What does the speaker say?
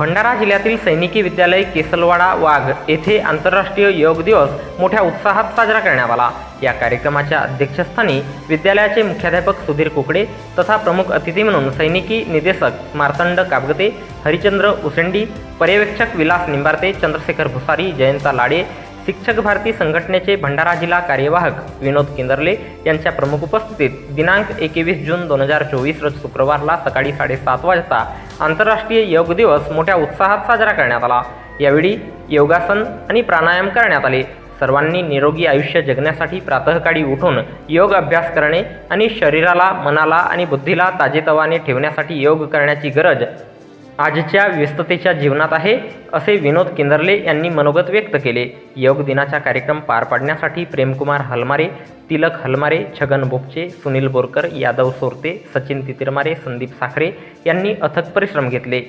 भंडारा जिल्ह्यातील सैनिकी विद्यालय केसलवाडा वाघ येथे आंतरराष्ट्रीय योग दिवस मोठ्या उत्साहात साजरा करण्यात आला. या कार्यक्रमाच्या अध्यक्षस्थानी विद्यालयाचे मुख्याध्यापक सुधीर कुकडे तथा प्रमुख अतिथी म्हणून सैनिकी निदेशक मार्तंड काबगते हरिचंद्र उसेंडी पर्यवेक्षक विलास निंबारते चंद्रशेखर भुसारी जयंता लाडे शिक्षक भारती संघटनेचे भंडारा जिल्हा कार्यवाहक विनोद केंदर्ले यांच्या प्रमुख उपस्थितीत दिनांक एकवीस जून दोन हजार चोवीस रोज शुक्रवारला सकाळी साडेसात वाजता आंतरराष्ट्रीय योग दिवस मोठ्या उत्साहात साजरा करण्यात आला. यावेळी योगासन आणि प्राणायाम करण्यात आले. सर्वांनी निरोगी आयुष्य जगण्यासाठी प्रातःकाळी उठून योग अभ्यास करणे आणि शरीराला मनाला आणि बुद्धीला ताजेतवाने ठेवण्यासाठी योग करण्याची गरज आजच्या व्यस्ततेच्या जीवनात आहे असे विनोद किंदरले यांनी मनोगत व्यक्त केले. योग दिनाचा कार्यक्रम पार पाडण्यासाठी प्रेमकुमार हलमारे तिलक हलमारे छगन बोपचे सुनील बोरकर यादव सोरते सचिन तितिरमारे संदीप साखरे यांनी अथक परिश्रम घेतले.